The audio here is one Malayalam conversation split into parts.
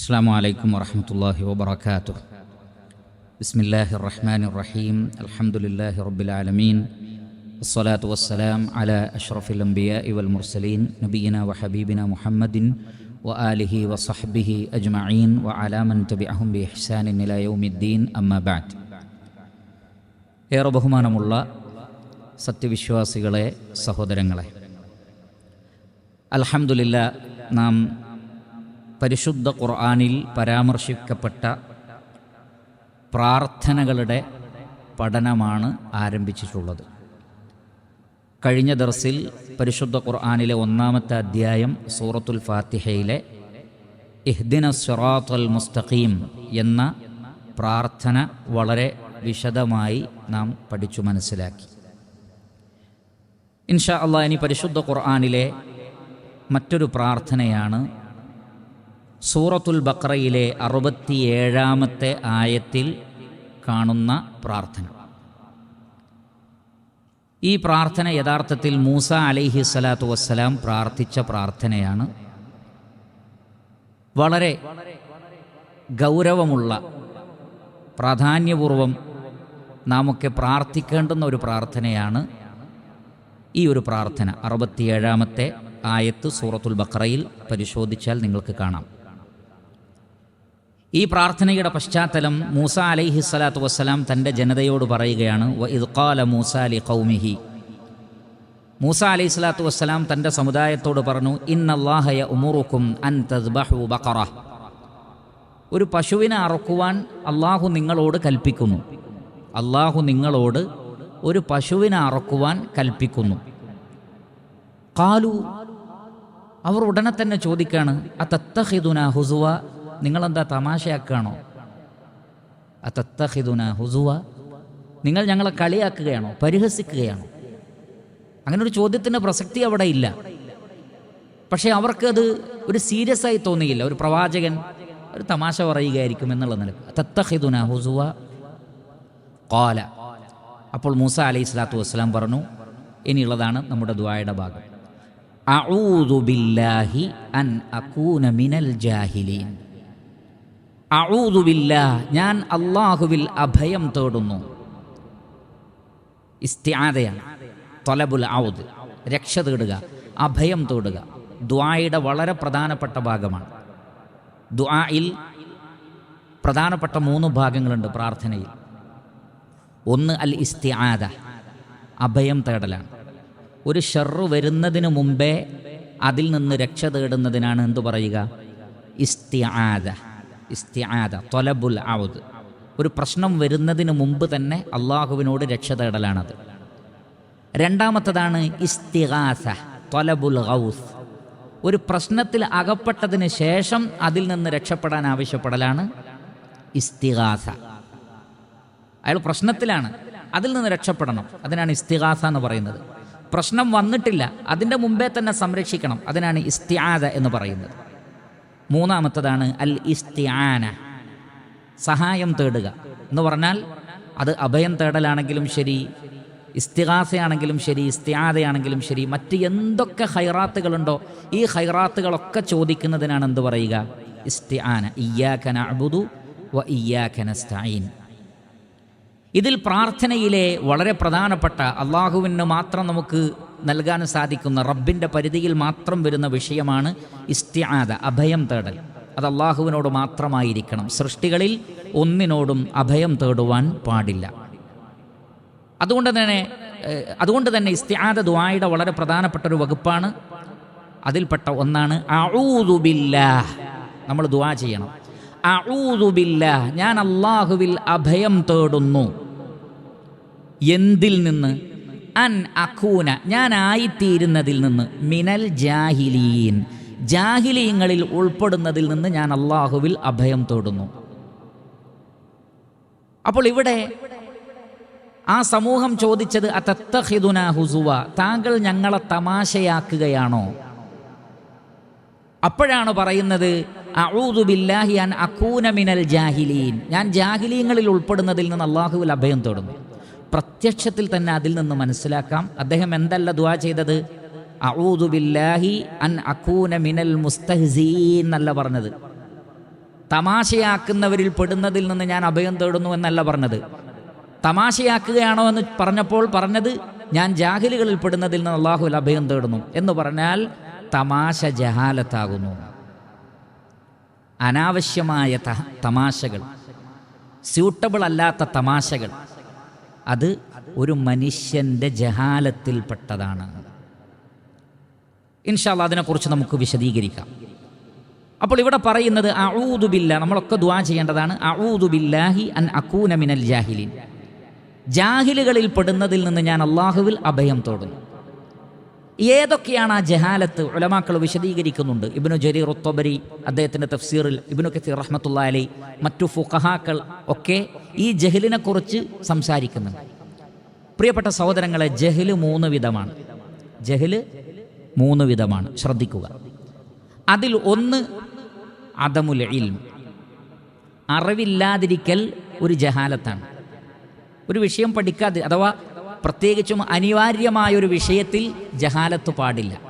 السلام عليكم ورحمة الله وبركاته بسم الله الرحمن الرحيم الحمد لله رب العالمين الصلاة والسلام على أشرف الأنبياء والمرسلين نبينا وحبيبنا محمد وآله وصحبه أجمعين وعلى من تبعهم بإحسان إلى يوم الدين أما بعد ഏറെ ബഹുമാനമുള്ള സത്യവിശ്വാസികളെ സഹോദരങ്ങളെ അൽഹംദുലില്ല നാം പരിശുദ്ധ ഖുർആാനിൽ പരാമർശിക്കപ്പെട്ട പ്രാർത്ഥനകളുടെ പഠനമാണ് ആരംഭിച്ചിട്ടുള്ളത്. കഴിഞ്ഞ ദർസിൽ പരിശുദ്ധ ഖുർആാനിലെ ഒന്നാമത്തെ അധ്യായം സൂറത്തുൽ ഫാത്തിഹയിലെ ഇഹ്ദിന സിറാത്തുൽ മുസ്തഖീം എന്ന പ്രാർത്ഥന വളരെ വിശദമായി നാം പഠിച്ചു മനസ്സിലാക്കി. ഇൻഷാ അള്ളാഹ് ഇനി പരിശുദ്ധ ഖുർആാനിലെ മറ്റൊരു പ്രാർത്ഥനയാണ് സൂറത്തുൽ ബക്രയിലെ അറുപത്തിയേഴാമത്തെ ആയത്തിൽ കാണുന്ന പ്രാർത്ഥന. ഈ പ്രാർത്ഥന യഥാർത്ഥത്തിൽ മൂസ അലൈഹി സ്വലാത്തു വസ്സലാം പ്രാർത്ഥിച്ച പ്രാർത്ഥനയാണ്. വളരെ ഗൗരവമുള്ള പ്രാധാന്യപൂർവം നാമൊക്കെ പ്രാർത്ഥിക്കേണ്ടുന്ന ഒരു പ്രാർത്ഥനയാണ് ഈ ഒരു പ്രാർത്ഥന. അറുപത്തിയേഴാമത്തെ ആയത്ത് സൂറത്തുൽ ബക്രയിൽ പരിശോധിച്ചാൽ നിങ്ങൾക്ക് കാണാം. ഈ പ്രാർത്ഥനയുടെ പശ്ചാത്തലം മൂസ അലൈഹി സ്വലാത്തു വസ്സലാം തന്റെ ജനതയോട് പറയുകയാണ് മൂസ അലി കൗമിഹി മൂസ അലൈഹി സ്വലാത്തു വസ്സലാം തന്റെ സമുദായത്തോട് പറഞ്ഞു ഇന്നല്ലാഹയ ഉമുറുക്കും അൻ ഒരു പശുവിനെ അറക്കുവാൻ അള്ളാഹു നിങ്ങളോട് കൽപ്പിക്കുന്നു. അള്ളാഹു നിങ്ങളോട് ഒരു പശുവിനെ അറക്കുവാൻ കൽപ്പിക്കുന്നു. കാലു അവർ ഉടനെ തന്നെ ചോദിക്കാണ് അത്തത്തഹിദുന ഹുസുവ? നിങ്ങളെന്താ തമാശയാക്കുകയാണോ? അത്തത്തഹിദുന ഹുസുവ. നിങ്ങൾ ഞങ്ങളെ കളിയാക്കുകയാണോ? പരിഹസിക്കുകയാണോ? അങ്ങനെ ഒരു ചോദ്യത്തിന്റെ പ്രസക്തി അവിടെ ഇല്ല. പക്ഷേ അവർക്കത് ഒരു സീരിയസ് ആയി തോന്നിയില്ല. ഒരു പ്രവാചകൻ ഒരു തമാശ പറയുകയായിരിക്കും എന്നുള്ള നിലയ്ക്ക്. തത്തഹിദുന ഹുസുവ. കോല അപ്പോൾ മൂസ അലൈഹി സ്വലാത്തു വസ്സലാം പറഞ്ഞു ഇനിയുള്ളതാണ് നമ്മുടെ ദ്വായുടെ ഭാഗം. അഊദു ബില്ലാഹി അൻ അകൂന മിനൽ ജാഹിലീൻ. ബില്ലാഹ് ഞാൻ അള്ളാഹുവിൽ അഭയം തേടുന്നു. ഇസ്തിയാദയാണ് തൊലബുൽ ഔദ് രക്ഷ തേടുക അഭയം തേടുക. ദ്വായുടെ വളരെ പ്രധാനപ്പെട്ട ഭാഗമാണ്. ദ്വായിൽ പ്രധാനപ്പെട്ട മൂന്ന് ഭാഗങ്ങളുണ്ട് പ്രാർത്ഥനയിൽ. ഒന്ന് അൽ ഇസ്തിആദ അഭയം തേടലാണ്. ഒരു ഷെറു വരുന്നതിന് മുമ്പേ അതിൽ നിന്ന് രക്ഷ തേടുന്നതിനാണ് എന്തു പറയുക? ഇസ്തിആദ. ഇസ്തിആദ തൊലബുൽ ഔദ്. ഒരു പ്രശ്നം വരുന്നതിന് മുമ്പ് തന്നെ അള്ളാഹുവിനോട് രക്ഷ തേടലാണത്. രണ്ടാമത്തതാണ് ഇസ്തിഹാസ തൊലബുൽ ഗൗസ് ഒരു പ്രശ്നത്തിൽ അകപ്പെട്ടതിന് ശേഷം അതിൽ നിന്ന് രക്ഷപ്പെടാൻ ആവശ്യപ്പെടലാണ് ഇസ്തിഹാസ അയാൾ പ്രശ്നത്തിലാണ് അതിൽ നിന്ന് രക്ഷപ്പെടണം. അതിനാണ് ഇസ്തിഹാസ എന്ന് പറയുന്നത്. പ്രശ്നം വന്നിട്ടില്ല അതിന്റെ മുമ്പേ തന്നെ സംരക്ഷിക്കണം. അതിനാണ് ഇസ്തിയാദ എന്ന് പറയുന്നത്. മൂന്നാമത്തതാണ് അൽ ഇസ്തിയാന സഹായം തേടുക എന്ന് പറഞ്ഞാൽ അത് അഭയം തേടലാണെങ്കിലും ശരി ഇസ്തിഹാസയാണെങ്കിലും ശരി ഇസ്തിയാദയാണെങ്കിലും ശരി മറ്റ് എന്തൊക്കെ ഹൈറാത്തുകളുണ്ടോ ഈ ഹൈറാത്തുകളൊക്കെ ചോദിക്കുന്നതിനാണ് എന്ത് പറയുക? ഇസ്തിയാന ഇയ്യാഖന അബുദു വ ഇയ്യാഖന സ്റ്റൈൻ ഇതിൽ പ്രാർത്ഥനയിലെ വളരെ പ്രധാനപ്പെട്ട അള്ളാഹുവിന് മാത്രം നമുക്ക് നൽകാൻ സാധിക്കുന്ന റബ്ബിന്റെ പരിധിയിൽ മാത്രം വരുന്ന വിഷയമാണ് ഇസ്തിയാദ അഭയം തേടൽ. അത് അള്ളാഹുവിനോട് മാത്രമായിരിക്കണം. സൃഷ്ടികളിൽ ഒന്നിനോടും അഭയം തേടുവാൻ പാടില്ല. അതുകൊണ്ട് തന്നെ അതുകൊണ്ട് തന്നെ ഇസ്തിയാദ ദ്വായുടെ വളരെ പ്രധാനപ്പെട്ട ഒരു വകുപ്പാണ്. അതിൽപ്പെട്ട ഒന്നാണ് അഊദുബില്ലാഹ് നമ്മൾ ദ്വാ ചെയ്യണം. അഊദുബില്ലാ ഞാൻ അള്ളാഹുവിൽ അഭയം തേടുന്നു. എന്തിൽ നിന്ന്? അൻ അഖൂന ഞാൻ ആയിത്തീരുന്നതിൽ നിന്ന്. മിനൽ ജാഹിലീൻ. ജാഹിലീങ്ങളിൽ ഉൾപ്പെടുന്നതിൽ നിന്ന് ഞാൻ അള്ളാഹുവിൽ അഭയം തേടുന്നു. അപ്പോൾ ഇവിടെ ആ സമൂഹം ചോദിച്ചത് അതത്തഹിദുന ഹുസുവ താങ്കൾ ഞങ്ങളെ തമാശയാക്കുകയാണോ? അപ്പോഴാണ് പറയുന്നത് അൻ അക്കൂന മിനൽ ജാഹിലീൻ. ഞാൻ ജാഹിലീങ്ങളിൽ ഉൾപ്പെടുന്നതിൽ നിന്ന് അള്ളാഹുവിൽ അഭയം തേടുന്നു. പ്രത്യക്ഷത്തിൽ തന്നെ അതിൽ നിന്ന് മനസ്സിലാക്കാം. അദ്ദേഹം എന്തല്ല ദുവാ ചെയ്തത്? അഊദുബില്ലാഹി അൻ അക്കൂന മിനൽ മുസ്തഹ്സീൻ എന്നല്ല പറഞ്ഞത്. തമാശയാക്കുന്നവരിൽ പെടുന്നതിൽ നിന്ന് ഞാൻ അഭയം തേടുന്നു എന്നല്ല പറഞ്ഞത്. തമാശയാക്കുകയാണോ എന്ന് പറഞ്ഞപ്പോൾ പറഞ്ഞത് ഞാൻ ജാഹിലുകളിൽ പെടുന്നതിൽ നിന്ന് അള്ളാഹുൽ അഭയം തേടുന്നു എന്ന് പറഞ്ഞാൽ തമാശ ജഹാലത്താകുന്നു. അനാവശ്യമായ തമാശകൾ. സ്യൂട്ടബിൾ അല്ലാത്ത തമാശകൾ. അത് ഒരു മനുഷ്യന്റെ ജഹാലത്തിൽപ്പെട്ടതാണ്. ഇൻഷാല്ല അതിനെക്കുറിച്ച് നമുക്ക് വിശദീകരിക്കാം. അപ്പോൾ ഇവിടെ പറയുന്നത് അഴൂതുബില്ല നമ്മളൊക്കെ ദ്വാ ചെയ്യേണ്ടതാണ് അഴൂതുബില്ലാഹി അൻ അക്കൂന മിനൽ ജാഹിലിൻ. ജാഹിലുകളിൽ പെടുന്നതിൽ നിന്ന് ഞാൻ അള്ളാഹുവിൽ അഭയം തോടുന്നു. ഏതൊക്കെയാണ് ആ ജഹാലത്ത് ഉലമാക്കൾ വിശദീകരിക്കുന്നുണ്ട്? ഇബിനു ജരീർ ഉത്തബരി അദ്ദേഹത്തിന്റെ തഫ്സീറിൽ ഇബിനു കസീർ റഹ്മത്തുള്ള അലി മറ്റു ഫുഖഹാക്കൾ ഒക്കെ ഈ ജഹലിനെക്കുറിച്ച് സംസാരിക്കുന്നു സംസാരിക്കുന്നുണ്ട്. പ്രിയപ്പെട്ട സഹോദരങ്ങളെ ജഹൽ മൂന്ന് വിധമാണ്. ജഹൽ മൂന്ന് വിധമാണ്. ശ്രദ്ധിക്കുക. അതിൽ ഒന്ന് അദമുൽ ഇൽം. അറിവില്ലാതിരിക്കൽ ഒരു ജഹാലത്താണ്. ഒരു വിഷയം പഠിക്കാതെ അഥവാ പ്രത്യേകിച്ചും അനിവാര്യമായൊരു വിഷയത്തിൽ ജഹാലത്ത് പാടില്ല.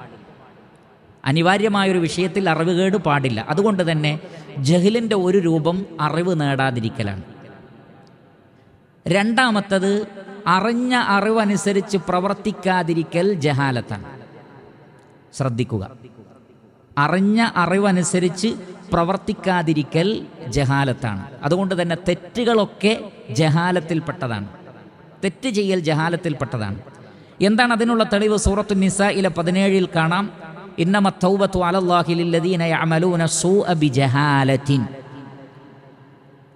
അനിവാര്യമായൊരു വിഷയത്തിൽ അറിവുകേട് പാടില്ല. അതുകൊണ്ട് തന്നെ ജഹലിന്റെ ഒരു രൂപം അറിവ് നേടാതിരിക്കലാണ്. രണ്ടാമത്തത് അറിഞ്ഞ അറിവനുസരിച്ച് പ്രവർത്തിക്കാതിരിക്കൽ ജഹാലത്താണ്. ശ്രദ്ധിക്കുക. അറിഞ്ഞ അറിവനുസരിച്ച് പ്രവർത്തിക്കാതിരിക്കൽ ജഹാലത്താണ്. അതുകൊണ്ട് തന്നെ തെറ്റുകളൊക്കെ ജഹാലത്തിൽപ്പെട്ടതാണ്. തെറ്റ് ചെയ്യൽ ജഹാലത്തിൽപ്പെട്ടതാണ്. എന്താണ് അതിനുള്ള തെളിവ് സൂറത്തു നിസയിലെ പതിനേഴിൽ കാണാം.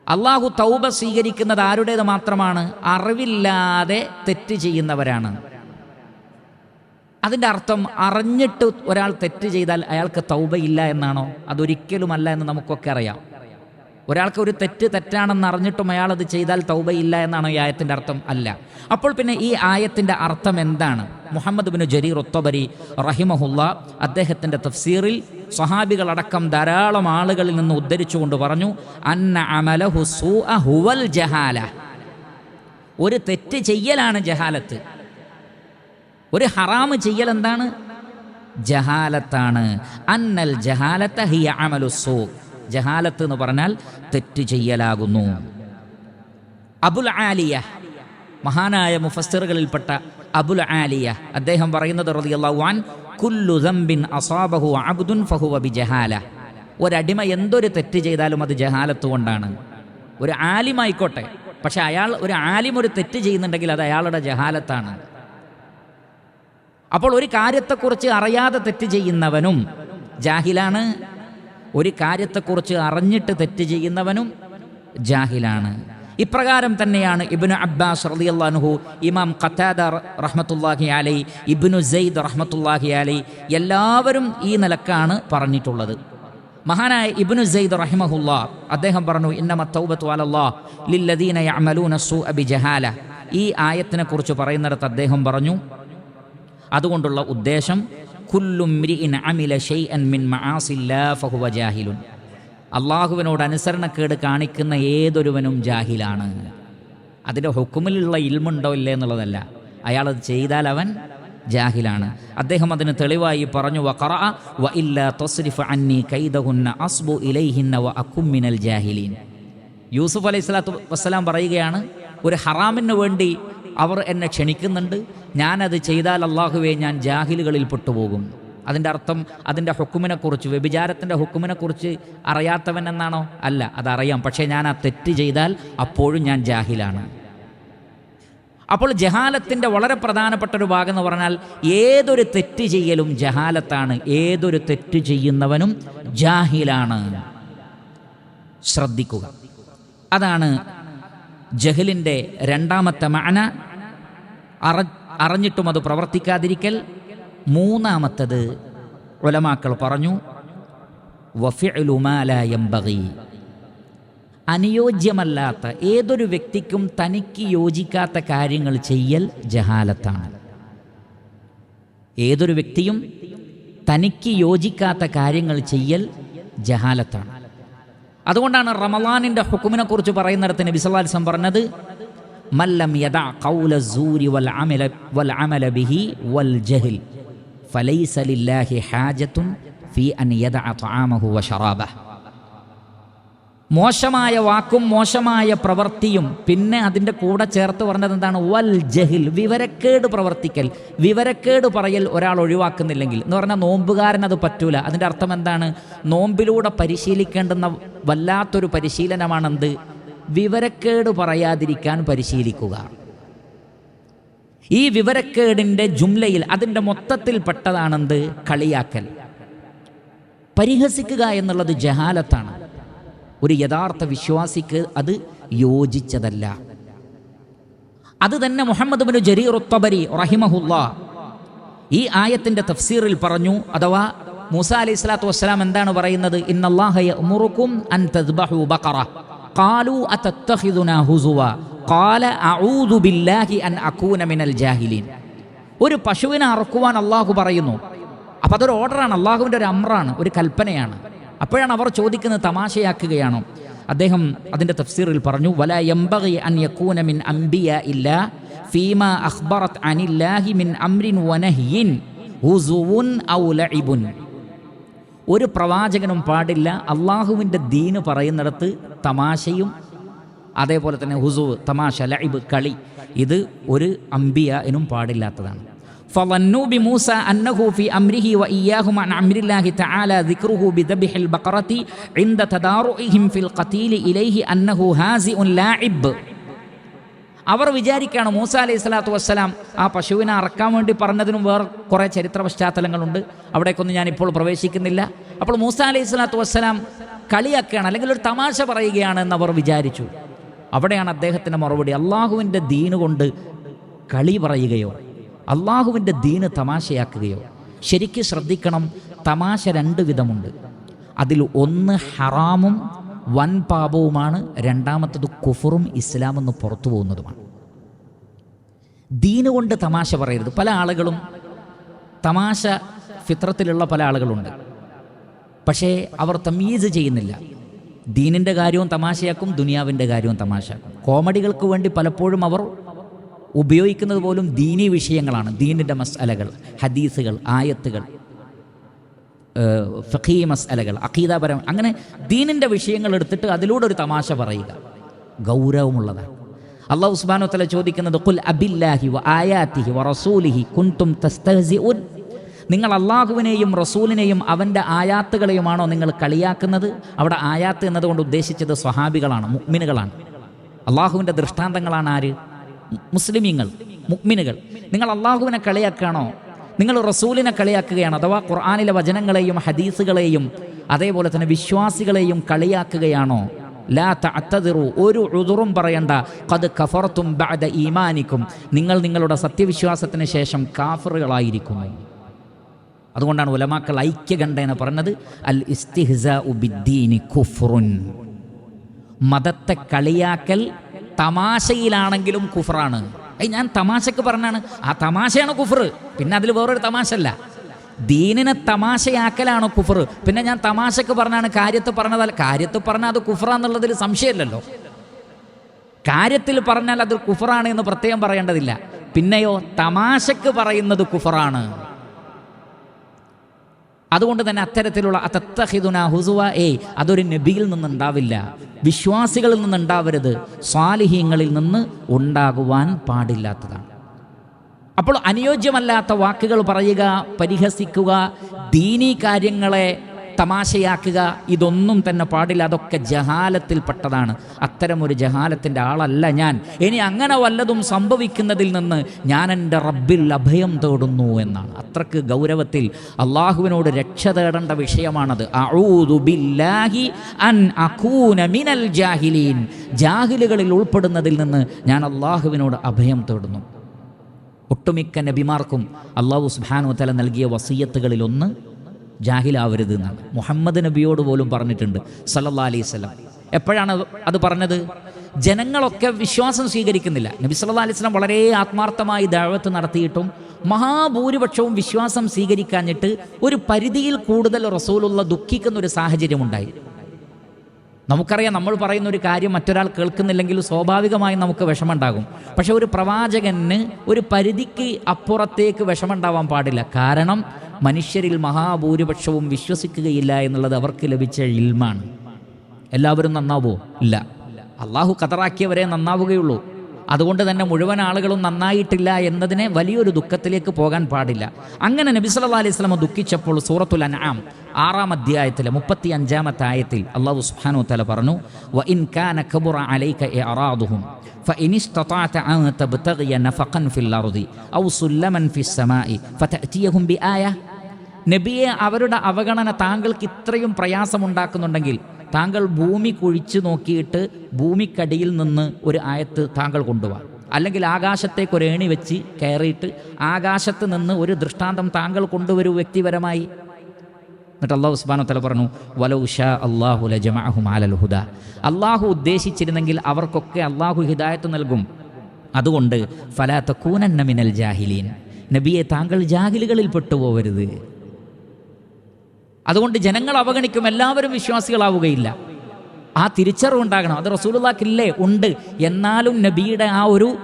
അള്ളാഹു തൗബ സ്വീകരിക്കുന്നത് ആരുടേത് മാത്രമാണ്? അറിവില്ലാതെ തെറ്റ് ചെയ്യുന്നവരാണ്. അതിന്റെ അർത്ഥം അറിഞ്ഞിട്ട് ഒരാൾ തെറ്റ് ചെയ്താൽ അയാൾക്ക് തൗബയില്ല എന്നാണോ? അതൊരിക്കലുമല്ല എന്ന് നമുക്കൊക്കെ അറിയാം. ഒരാൾക്ക് ഒരു തെറ്റ് തെറ്റാണെന്ന് അറിഞ്ഞിട്ടും അയാൾ അത് ചെയ്താൽ തൗബയില്ല എന്നാണ് ഈ ആയത്തിന്റെ അർത്ഥം. അല്ല. അപ്പോൾ പിന്നെ ഈ ആയത്തിന്റെ അർത്ഥം എന്താണ്? മുഹമ്മദ് ബിൻ ജരീർ ഒത്തബരി റഹിമഹുല്ല അദ്ദേഹത്തിന്റെ തഫ്സീറിൽ സ്വഹാബികളടക്കം ധാരാളം ആളുകളിൽ നിന്ന് ഉദ്ധരിച്ചുകൊണ്ട് പറഞ്ഞു അന്ന അമലഹു ഹുവൽ ജഹാല. ഒരു തെറ്റ് ചെയ്യലാണ് ജഹാലത്ത്. ഒരു ഹറാമ് ചെയ്യൽ എന്താണ്? ജഹാലത്താണ്. അന്നൽ ജഹാലത്ത ഹിയ അമലു സൂ. ജഹാലത്ത് എന്ന് പറഞ്ഞാൽ തെറ്റ് ചെയ്യലാകുന്നു. അബുൽ ആലിയ മഹാനായ മുഫസ്സറുകളിൽപ്പെട്ട അബുൽ ആലിയ അദ്ദേഹം പറയുന്നത് കുല്ലു അസാബഹു ഫഹുവ ബിജഹാല. ഒരടിമ എന്തൊരു തെറ്റ് ചെയ്താലും അത് ജഹാലത്ത് കൊണ്ടാണ്. ഒരു ആലിമായിക്കോട്ടെ പക്ഷെ അയാൾ ഒരു ആലിം ഒരു തെറ്റ് ചെയ്യുന്നുണ്ടെങ്കിൽ അത് അയാളുടെ ജഹാലത്താണ്. അപ്പോൾ ഒരു കാര്യത്തെക്കുറിച്ച് അറിയാതെ തെറ്റ് ചെയ്യുന്നവനും ജാഹിലാണ് ഒരു കാര്യത്തെക്കുറിച്ച് അറിഞ്ഞിട്ട് തെറ്റ് ചെയ്യുന്നവനും ജാഹിലാണ്. ഇപ്രകാരം തന്നെയാണ് ഇബ്നു അബ്ബാസ് റളിയല്ലാഹു ഇമാം ഖത്താദ റഹ്മത്തുല്ലാഹി അലൈ ഇബിനു സെയ്ദ് റഹ്മത്തുല്ലാഹി അലൈ എല്ലാവരും ഈ നിലക്കാണ് പറഞ്ഞിട്ടുള്ളത്. മഹാനായ ഇബിനു സെയ്ദ് റഹിമഹുല്ല അദ്ദേഹം പറഞ്ഞു ഇന്നമ തൗബത്തു അലല്ലാഹ് ലില്ലദീന ബിജഹാല. ഈ ആയത്തിനെ കുറിച്ച് പറയുന്നിടത്ത് അദ്ദേഹം പറഞ്ഞു അതുകൊണ്ടുള്ള ഉദ്ദേശം ജാഹിലുൻ. അള്ളാഹുവിനോട് അനുസരണക്കേട് കാണിക്കുന്ന ഏതൊരുവനും ജാഹിലാണ്. അതിന്റെ ഹുക്കുമിലുള്ള ഇൽമുണ്ടോ ഇല്ലേ എന്നുള്ളതല്ല. അയാൾ അത് ചെയ്താൽ അവൻ ജാഹിലാണ്. അദ്ദേഹം അതിന് തെളിവായി പറഞ്ഞു ജാഹിലീൻ. യൂസുഫ് അലൈഹി സ്വലാത്തു വസ്സലാം പറയുകയാണ് ഒരു ഹറാമിന് വേണ്ടി അവർ എന്നെ ക്ഷണിക്കുന്നുണ്ട്. ഞാനത് ചെയ്താൽ അള്ളാഹുവെ ഞാൻ ജാഹിലുകളിൽ പെട്ടുപോകും. അതിന്റെ അർത്ഥം അതിന്റെ ഹുക്കുമിനെക്കുറിച്ച് വ്യഭിചാരത്തിന്റെ ഹുക്കുമിനെക്കുറിച്ച് അറിയാത്തവൻ എന്നാണോ? അല്ല അതറിയാം. പക്ഷേ ഞാൻ ആ തെറ്റ് ചെയ്താൽ അപ്പോഴും ഞാൻ ജാഹിലാണ്. അപ്പോൾ ജഹാലത്തിന്റെ വളരെ പ്രധാനപ്പെട്ട ഒരു ഭാഗം എന്ന് പറഞ്ഞാൽ ഏതൊരു തെറ്റ് ചെയ്യലും ജഹാലത്താണ്. ഏതൊരു തെറ്റ് ചെയ്യുന്നവനും ജാഹിലാണ്. ശ്രദ്ധിക്കുക. അതാണ് ജഹലിന്റെ രണ്ടാമത്തെ മഅന. അറ അറിഞ്ഞിട്ടും അത് പ്രവർത്തിക്കാതിരിക്കൽ. മൂന്നാമത്തത് ഉലമാക്കൾ പറഞ്ഞു അനുയോജ്യമല്ലാത്ത ഏതൊരു വ്യക്തിക്കും തനിക്ക് യോജിക്കാത്ത കാര്യങ്ങൾ ചെയ്യൽ ജഹാലത്താണ്. ഏതൊരു വ്യക്തിയും തനിക്ക് യോജിക്കാത്ത കാര്യങ്ങൾ ചെയ്യൽ ജഹാലത്താണ്. അതുകൊണ്ടാണ് റമലാനിന്റെ ഹുക്കുമിനെ കുറിച്ച് പറയുന്നിടത്ത് നബി സല്ലാസ്ലം പറഞ്ഞത് മല്ലം യദ ഖൗല സൂരി വൽ അമല വൽ അമല ബിഹി വൽ ജഹിൽ ഫലൈസ ലില്ലാഹി ഹാജത്തുൻ ഫി അൻ യദ തആമഹു വ മോശമായ വാക്കും മോശമായ പ്രവൃത്തിയും പിന്നെ അതിന്റെ കൂടെ ചേർത്ത് പറഞ്ഞത് എന്താണ്? വൽ ജഹിൽ വിവരക്കേട് പ്രവർത്തിക്കൽ. വിവരക്കേട് പറയൽ ഒരാൾ ഒഴിവാക്കുന്നില്ലെങ്കിൽ. എന്ന് പറഞ്ഞാൽ നോമ്പുകാരൻ അത് പറ്റൂല. അതിന്റെ അർത്ഥം എന്താണ്? നോമ്പിലൂടെ പരിശീലിക്കേണ്ടുന്ന വല്ലാത്തൊരു പരിശീലനമാണെന്ത്? വിവരക്കേട് പറയാതിരിക്കാൻ പരിശീലിക്കുക. ഈ വിവരക്കേടിന്റെ ജുംലയിൽ അതിന്റെ മൊത്തത്തിൽ പെട്ടതാണെന്ത്? കളിയാക്കൽ. പരിഹസിക്കുക എന്നുള്ളത് ജഹാലത്താണ്. ഒരു യഥാർത്ഥ വിശ്വാസിക്ക് അത് യോജിച്ചതല്ല. അത് തന്നെ മുഹമ്മദ് ബിൻ ജരീർ ഉത്തബരി റഹിമഹുല്ല ഈ ആയത്തിന്റെ തഫ്സീറിൽ പറഞ്ഞു അഥവാ മൂസ അലൈഹി സ്വലാത്തു വസ്സലാം എന്താണ് പറയുന്നത്? ഇന്നല്ലാഹ മുറുക്കും അൻ തദ്ബഹു ബഖറ. ഒരു പശുവിനെ അറക്കുവാൻ അള്ളാഹു പറയുന്നു. അപ്പോൾ അതൊരു ഓർഡറാണ്. അള്ളാഹുവിന്റെ ഒരു അമ്രാണ് ഒരു കൽപ്പനയാണ്. അപ്പോഴാണ് അവർ ചോദിക്കുന്നത് തമാശയാക്കുകയാണോ. അദ്ദേഹം അതിന്റെ തഫ്സീറിൽ പറഞ്ഞു വല യംബഗി അൻ ഇല്ല ഫീമ അഖ്ബറത് അനില്ലാഹി മിൻ അംരിൻ വനഹ്യിൻ ഹുസുവുൻ ഔ ഒരു പ്രവാചകനും പാടില്ല അള്ളാഹുവിൻ്റെ ദീന് പറയുന്നിടത്ത് തമാശയും അതേപോലെ തന്നെ ഹുസു തമാശ ലൈബ് കളി ഇത് ഒരു അംബിയനും പാടില്ലാത്തതാണ് فظنوا بموسى أنه في أمره وإياهم عن أمر الله تعالى ذكره بذبح البقرة عند تدارئهم في القتيل إليه أنه هازئ لاعب അവർ വിചാരിക്കുകയാണ് മൂസ അലൈഹി സ്വലാത്തു വസ്സലാം ആ പശുവിനെ അറക്കാൻ വേണ്ടി പറഞ്ഞതിനും വേറെ കുറേ ചരിത്ര പശ്ചാത്തലങ്ങളുണ്ട്. അവിടേക്കൊന്നും ഞാനിപ്പോൾ പ്രവേശിക്കുന്നില്ല. അപ്പോൾ മൂസ അലൈഹി സ്വലാത്തു വസ്സലാം കളിയാക്കുകയാണ് അല്ലെങ്കിൽ ഒരു തമാശ പറയുകയാണ് എന്ന് അവർ വിചാരിച്ചു. അവിടെയാണ് അദ്ദേഹത്തിന്റെ മറുപടി അള്ളാഹുവിന്റെ ദീന് കൊണ്ട് കളി പറയുകയോ അള്ളാഹുവിന്റെ ദീന് തമാശയാക്കുകയോ ശരിക്കും ശ്രദ്ധിക്കണം തമാശ രണ്ട് വിധമുണ്ട്. അതിൽ ഒന്ന് ഹറാമും വൻ പാപവുമാണ് രണ്ടാമത്തത് കുഫറും ഇസ്ലാം എന്ന് പുറത്തു പോകുന്നതുമാണ്. ദീന് കൊണ്ട് തമാശ പറയരുത്. പല ആളുകളും തമാശ ഫിത്രത്തിലുള്ള പല ആളുകളുണ്ട്. പക്ഷേ അവർ തമീസ് ചെയ്യുന്നില്ല. ദീനിന്റെ കാര്യവും തമാശയാക്കും ദുനിയാവിന്റെ കാര്യവും തമാശയാക്കും. കോമഡികൾക്ക് വേണ്ടി പലപ്പോഴും അവർ ഉപയോഗിക്കുന്നത് പോലും ദീനി വിഷയങ്ങളാണ്. ദീനിന്റെ മസ്അലകൾ ഹദീസുകൾ ആയത്തുകൾ. ഫഖീ മസ്അലകൾ അഖീദാപരം അങ്ങനെ ദീനിന്റെ വിഷയങ്ങൾ എടുത്തിട്ട് അതിലൂടെ ഒരു തമാശ പറയുക. ഗൗരവമുള്ളതാണ്. അള്ളാഹു ഉസ്മാനോ തല ചോദിക്കുന്നത് കുൽ അബില്ലാഹി വ ആയാത്തിഹി വ റസൂലിഹി കുൻതും തസ്തഹസിഉൻ നിങ്ങൾ അള്ളാഹുവിനെയും റസൂലിനെയും അവന്റെ ആയാത്തുകളെയുമാണോ നിങ്ങൾ കളിയാക്കുന്നത്? അവിടെ ആയാത്ത് എന്നതുകൊണ്ട് ഉദ്ദേശിച്ചത് സ്വഹാബികളാണ് മുഗ്മിനുകളാണ് അള്ളാഹുവിന്റെ ദൃഷ്ടാന്തങ്ങളാണ് ആര്? മുസ്ലിമീങ്ങൾ മുഗ്മിനുകൾ നിങ്ങൾ അള്ളാഹുവിനെ കളിയാക്കുകയാണോ? നിങ്ങൾ റസൂലിനെ കളിയാക്കുകയാണ് അഥവാ ഖുർആാനിലെ വചനങ്ങളെയും ഹദീസുകളെയും അതേപോലെ തന്നെ വിശ്വാസികളെയും കളിയാക്കുകയാണോ? ലാ തഅത്തദിറു ഒരു ഉദുറും പറയണ്ട. കത് കഫർത്തും ബഅദ ഈമാനിക്കും. നിങ്ങൾ നിങ്ങളുടെ സത്യവിശ്വാസത്തിന് ശേഷം കാഫറുകളായിരിക്കുന്നു. അതുകൊണ്ടാണ് ഉലമാക്കൾ ഐക്യകണ്ഠേന പറഞ്ഞത് അൽ ഇസ്തിഹ്സ ഉബിദ്ദീനി കുഫ്റുൻ. മതത്തെ കളിയാക്കൽ തമാശയിലാണെങ്കിലും കുഫറാണ്. ഏയ് ഞാൻ തമാശക്ക് പറഞ്ഞാണ്. ആ തമാശയാണ് കുഫർ പിന്നെ അതിൽ വേറൊരു തമാശ അല്ല ദീനിനെ തമാശയാക്കലാണ് കുഫർ പിന്നെ ഞാൻ തമാശക്ക് പറഞ്ഞാണ് കാര്യത്ത് പറഞ്ഞതല്ല കാര്യത്ത് പറഞ്ഞാൽ അത് കുഫറാന്നുള്ളതിൽ സംശയമില്ലല്ലോ. കാര്യത്തിൽ പറഞ്ഞാൽ അത് കുഫറാണ് എന്ന് പ്രത്യേകം പറയേണ്ടതില്ല. പിന്നെയോ തമാശക്ക് പറയുന്നത് കുഫറാണ്. അതുകൊണ്ട് തന്നെ അത്തരത്തിലുള്ള അതത്തഹിദുന ഹുസുവ ഏയ് അതൊരു നബിയിൽ നിന്നുണ്ടാവില്ല. വിശ്വാസികളിൽ നിന്നുണ്ടാവരുത്. സ്വാലിഹീങ്ങളിൽ നിന്ന് ഉണ്ടാകുവാൻ പാടില്ലാത്തതാണ്. അപ്പോൾ അനുയോജ്യമല്ലാത്ത വാക്കുകൾ പറയുക പരിഹസിക്കുക ദീനീ കാര്യങ്ങളെ തമാശയാക്കുക ഇതൊന്നും തന്നെ പാടില്ല. അതൊക്കെ ജഹാലത്തിൽപ്പെട്ടതാണ്. അത്തരം ഒരു ജഹാലത്തിന്റെ ആളല്ല ഞാൻ. ഇനി അങ്ങനെ വല്ലതും സംഭവിക്കുന്നതിൽ നിന്ന് ഞാൻ എന്റെ റബ്ബിൽ അഭയം തേടുന്നു എന്നാണ്. അത്രയ്ക്ക് ഗൗരവത്തിൽ അള്ളാഹുവിനോട് രക്ഷ തേടേണ്ട വിഷയമാണത്. അൻ മിനൽ ജാഹിലുകളിൽ ഉൾപ്പെടുന്നതിൽ നിന്ന് ഞാൻ അള്ളാഹുവിനോട് അഭയം തേടുന്നു. ഒട്ടുമിക്ക നബിമാർക്കും അള്ളാഹു സുബാനു തല നൽകിയ വസീയത്തുകളിൽ ഒന്ന് ജാഹിലാവരുത് എന്നാണ് മുഹമ്മദ് നബിയോട് പോലും പറഞ്ഞിട്ടുണ്ട് സല്ലാ അലൈഹി എപ്പോഴാണ് അത് അത് പറഞ്ഞത്? ജനങ്ങളൊക്കെ വിശ്വാസം സ്വീകരിക്കുന്നില്ല. നബി സല്ലാ അലൈഹി സ്വലം വളരെ ആത്മാർത്ഥമായി ദാവത്ത് നടത്തിയിട്ടും മഹാഭൂരിപക്ഷവും വിശ്വാസം സ്വീകരിക്കാഞ്ഞിട്ട് ഒരു പരിധിയിൽ കൂടുതൽ റസൂലുള്ള ദുഃഖിക്കുന്ന ഒരു സാഹചര്യം ഉണ്ടായി നമുക്കറിയാം നമ്മൾ പറയുന്ന ഒരു കാര്യം മറ്റൊരാൾ കേൾക്കുന്നില്ലെങ്കിൽ സ്വാഭാവികമായും നമുക്ക് വിഷമമുണ്ടാകും. പക്ഷെ ഒരു പ്രവാചകന് ഒരു പരിധിക്ക് അപ്പുറത്തേക്ക് വിഷമമുണ്ടാവാൻ പാടില്ല. കാരണം മനുഷ്യരിൽ മഹാഭൂരിപക്ഷവും വിശ്വസിക്കുകയില്ല എന്നുള്ളത് അവർക്ക് ലഭിച്ച ഇൽമാണ്. എല്ലാവരും നന്നാവോ? ഇല്ല. അള്ളാഹു കതറാക്കിയവരെ നന്നാവുകയുള്ളൂ. അതുകൊണ്ട് തന്നെ മുഴുവൻ ആളുകളും നന്നായിട്ടില്ല എന്നതിനെ വലിയൊരു ദുഃഖത്തിലേക്ക് പോകാൻ പാടില്ല അങ്ങനെ നബി സല്ലല്ലാഹു അലൈഹി വസല്ലം ദുഃഖിച്ചപ്പോൾ സൂറത്തുൽ അൻആം ആറാം അധ്യായത്തിലെ മുപ്പത്തി അഞ്ചാമത്തെ ആയത്തിൽ അള്ളാഹു സുബ്ഹാനഹു വതആല പറഞ്ഞു വ ഇൻ കാന കബുറ അലൈക ഇറാദുഹും فإن استطعت أن تبتغي نفقا في الأرض أو سلما في السماء فتأتيهم بآية നബിയെ അവരുടെ അവഗണന താങ്കൾക്ക് ഇത്രയും പ്രയാസമുണ്ടാക്കുന്നുണ്ടെങ്കിൽ താങ്കൾ ഭൂമി കുഴിച്ചു നോക്കിയിട്ട് ഭൂമിക്കടിയിൽ നിന്ന് ഒരു ആയത്ത് താങ്കൾ കൊണ്ടുപോകാം അല്ലെങ്കിൽ ആകാശത്തേക്ക് ഒരു ഏണി വെച്ച് കയറിയിട്ട് ആകാശത്ത് നിന്ന് ഒരു ദൃഷ്ടാന്തം താങ്കൾ കൊണ്ടുവരൂ വ്യക്തിപരമായി. എന്നിട്ട് അള്ളാഹു ഉസ്മാനോ തല പറഞ്ഞു വലൗഷ അള്ളാഹു ലജമാഹും ആലൽ ഹുദ അള്ളാഹു ഉദ്ദേശിച്ചിരുന്നെങ്കിൽ അവർക്കൊക്കെ അള്ളാഹു ഹിദായത്ത് നൽകും. അതുകൊണ്ട് ഫലാത്ത കൂനന്ന മിനൽ ജാഹിലീൻ. നബിയെ താങ്കൾ ജാഹിലുകളിൽ പെട്ടുപോകരുത് അതുകൊണ്ട് ജനങ്ങൾ അവഗണിക്കും എല്ലാവരും വിശ്വാസികളാവുകയില്ല. ആ തിരിച്ചറിവ് ഉണ്ടാകണം. അത് റസൂലുള്ളാക്കില്ലേ ഉണ്ട്. എന്നാലും നബിയുടെ ആ ഒരു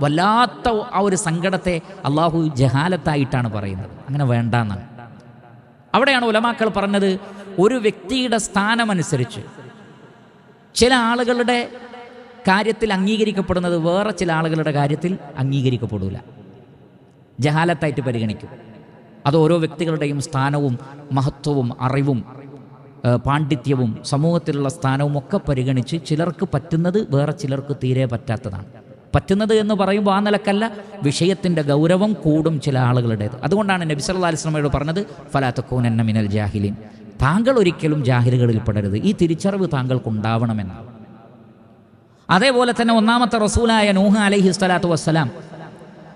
വല്ലാത്ത ആ ഒരു സങ്കടത്തെ അള്ളാഹു ജഹാലത്തായിട്ടാണ് പറയുന്നത്. അങ്ങനെ വേണ്ടെന്നാണ്. അവിടെയാണ് ഉലമാക്കൾ പറഞ്ഞത് ഒരു വ്യക്തിയുടെ സ്ഥാനമനുസരിച്ച്. ചില ആളുകളുടെ കാര്യത്തിൽ അംഗീകരിക്കപ്പെടുന്നത് വേറെ ചില ആളുകളുടെ കാര്യത്തിൽ അംഗീകരിക്കപ്പെടില്ല ജഹാലത്തായിട്ട് പരിഗണിക്കും. അത് ഓരോ വ്യക്തികളുടെയും സ്ഥാനവും മഹത്വവും അറിവും പാണ്ഡിത്യവും സമൂഹത്തിലുള്ള സ്ഥാനവും ഒക്കെ പരിഗണിച്ച് ചിലർക്ക് പറ്റുന്നത് വേറെ ചിലർക്ക് തീരെ പറ്റാത്തതാണ്. പറ്റുന്നത് എന്ന് പറയുമ്പോൾ ആ നിലക്കല്ല വിഷയത്തിന്റെ ഗൗരവം കൂടും ചില ആളുകളുടേത്. അതുകൊണ്ടാണ് നബി സല്ലാ അലൈഹി വസല്ലമയോട് പറഞ്ഞത് ഫലാത്തക്കോൻ എന്ന മിനൽ ജാഹിലിൻ. താങ്കൾ ഒരിക്കലും ജാഹിലുകളിൽ പെടരുത്. ഈ തിരിച്ചറിവ് താങ്കൾക്കുണ്ടാവണമെന്ന് അതേപോലെ തന്നെ ഒന്നാമത്തെ റസൂലായ നൂഹ് അലൈഹി സ്വലാത്തു വസ്സലാം.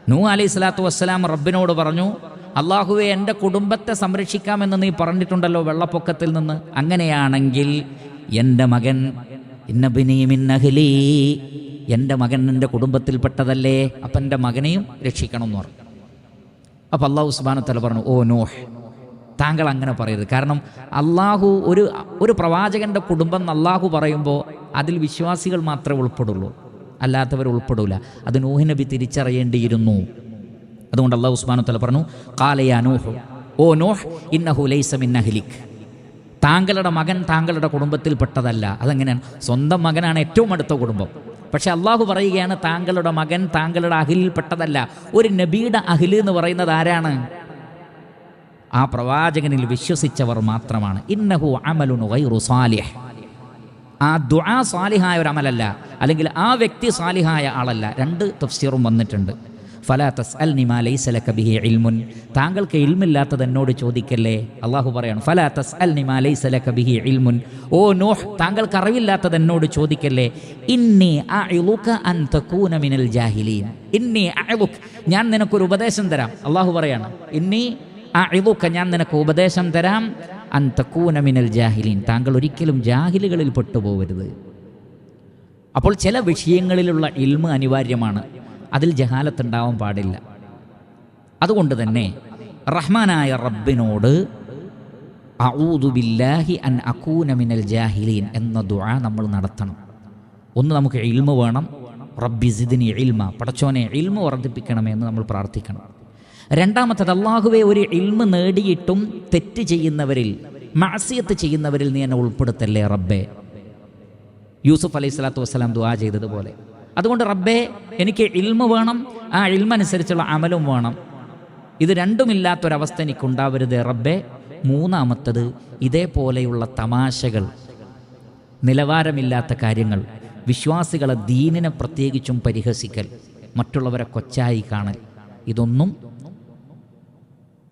നൂഹ് അലൈഹി സ്വലാത്തു വസ്സലാം റബ്ബിനോട് പറഞ്ഞു അള്ളാഹുവെ എന്റെ കുടുംബത്തെ സംരക്ഷിക്കാമെന്ന് നീ പറഞ്ഞിട്ടുണ്ടല്ലോ വെള്ളപ്പൊക്കത്തിൽ നിന്ന്. അങ്ങനെയാണെങ്കിൽ എന്റെ മകൻ എന്റെ മകൻ എന്റെ കുടുംബത്തിൽപ്പെട്ടതല്ലേ? അപ്പം എന്റെ മകനെയും രക്ഷിക്കണം എന്ന് പറഞ്ഞു. അപ്പം അള്ളാഹു സുബാനത്തല പറഞ്ഞു ഓ നോഹ് താങ്കൾ അങ്ങനെ പറയരുത്. കാരണം അള്ളാഹു ഒരു ഒരു പ്രവാചകന്റെ കുടുംബം എന്ന് അള്ളാഹു പറയുമ്പോൾ അതിൽ വിശ്വാസികൾ മാത്രമേ ഉൾപ്പെടുള്ളൂ. അല്ലാത്തവർ ഉൾപ്പെടില്ല അത് നൂഹ് നബി തിരിച്ചറിയേണ്ടിയിരുന്നു. അതുകൊണ്ട് അള്ളാഹു ഉസ്മാനു തല പറഞ്ഞു കാലയാ നോഹ് ഓ നോഹ് ഇന്നഹു ലൈസ മിന്നഹലിക് താങ്കളുടെ മകൻ താങ്കളുടെ കുടുംബത്തിൽപ്പെട്ടതല്ല അതെങ്ങനെയാണ്? സ്വന്തം മകനാണ് ഏറ്റവും അടുത്ത കുടുംബം. പക്ഷെ അള്ളാഹു പറയുകയാണ് താങ്കളുടെ മകൻ താങ്കളുടെ അഹിലിൽപ്പെട്ടതല്ല ഒരു നബിയുടെ അഹിൽ എന്ന് പറയുന്നത് ആരാണ്? ആ പ്രവാചകനിൽ വിശ്വസിച്ചവർ മാത്രമാണ്. ഇന്നഹു അമലു ഗൈറു സാലിഹ്. ആ ദുആ സാലിഹായ ഒരു അമലല്ല. അല്ലെങ്കിൽ ആ വ്യക്തി സാലിഹായ ആളല്ല. രണ്ട് തഫ്സീറും വന്നിട്ടുണ്ട്. ഫലാ തസ്അൽ നിമാ ലൈസ ലക ബിഹി ഇൽമുൻ. താങ്കൾക്ക് ഇൽമില്ലാത്തത് എന്നോട് ചോദിക്കല്ലേ? അള്ളാഹു പറയാണ് ഫലാ തസ്അൽ നിമാ ലൈസ ലക ബിഹി ഇൽമുൻ. ഓ നോഹ് താങ്കൾക്ക് അറിവില്ലാത്തത് എന്നോട് ചോദിക്കല്ലേ? ഇന്നി അഇളുക അൻ തകൂന മിനൽ ജാഹിലീൻ. ഇന്നി അഴുക്ക് ഞാൻ നിനക്കൊരു ഉപദേശം തരാം. അള്ളാഹു പറയാണ് ഇന്നി അഇളുക ഞാൻ നിനക്ക് ഉപദേശം തരാം. അൻ തക്കൂന മിനൽ ജാഹിലീൻ. താങ്കൾ ഒരിക്കലും ജാഹിലുകളിൽ പെട്ടുപോകരുത്. അപ്പോൾ ചില വിഷയങ്ങളിലുള്ള ഇൽമ അനിവാര്യമാണ്. അതിൽ ജഹാലത്തുണ്ടാവാൻ പാടില്ല. അതുകൊണ്ട് തന്നെ റഹ്മാനായ റബ്ബിനോട് ബില്ലാഹി അൻ മിനൽ ജാഹിലീൻ എന്ന ദുആ നമ്മൾ നടത്തണം. ഒന്ന് നമുക്ക് ഇൽമ വേണം. റബ്ബി സിദിനി ഇൽമ പടച്ചോനെ ഇൽമ വർദ്ധിപ്പിക്കണമെന്ന് നമ്മൾ പ്രാർത്ഥിക്കണം. രണ്ടാമത്തത് അള്ളാഹുവെ ഒരു ഇൽമ നേടിയിട്ടും തെറ്റ് ചെയ്യുന്നവരിൽ മാസിയത്ത് ചെയ്യുന്നവരിൽ നീ എന്നെ ഉൾപ്പെടുത്തല്ലേ റബ്ബേ? യൂസുഫ് അലൈഹി സ്വലാത്തു വസ്സലാം ദുആ ചെയ്തതുപോലെ. അതുകൊണ്ട് റബ്ബേ എനിക്ക് ഇൽമ വേണം ആ ഇൽമനുസരിച്ചുള്ള അമലും വേണം. ഇത് രണ്ടുമില്ലാത്തൊരവസ്ഥ എനിക്കുണ്ടാവരുത് റബ്ബേ. മൂന്നാമത്തത് ഇതേപോലെയുള്ള തമാശകൾ നിലവാരമില്ലാത്ത കാര്യങ്ങൾ വിശ്വാസികളെ ദീനിനെ പ്രത്യേകിച്ചും പരിഹസിക്കൽ മറ്റുള്ളവരെ കൊച്ചായി കാണൽ ഇതൊന്നും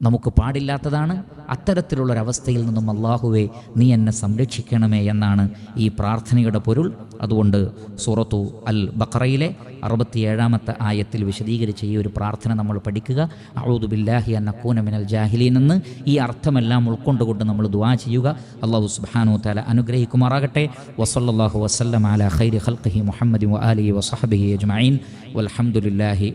നമുക്ക് പാടില്ലാത്തതാണ്. അത്തരത്തിലുള്ളൊരവസ്ഥയിൽ നിന്നും അള്ളാഹുവെ നീ എന്നെ സംരക്ഷിക്കണമേ എന്നാണ് ഈ പ്രാർത്ഥനയുടെ പൊരുൾ. അതുകൊണ്ട് സൂറത്തു അൽ ബക്രയിലെ അറുപത്തിയേഴാമത്തെ ആയത്തിൽ വിശദീകരിച്ച ഈ ഒരു പ്രാർത്ഥന നമ്മൾ പഠിക്കുക. അഊദു ബില്ലാഹി അന്നക്കൂന മിനൽ ജാഹിലീൻ നിന്ന് ഈ അർത്ഥമെല്ലാം ഉൾക്കൊണ്ടുകൊണ്ട് നമ്മൾ ദുവാ ചെയ്യുക. അള്ളാഹു സുബാനു താല അനുഗ്രഹിക്കുമാറാകട്ടെ. വസല്ലല്ലാഹു വസ്ലം അലാ ഖൈരി ഹൽഖി മുഹമ്മദി അലി വസഹബി വസഹബിഹി അജ്മഈൻ. വൽഹംദുലില്ലാഹി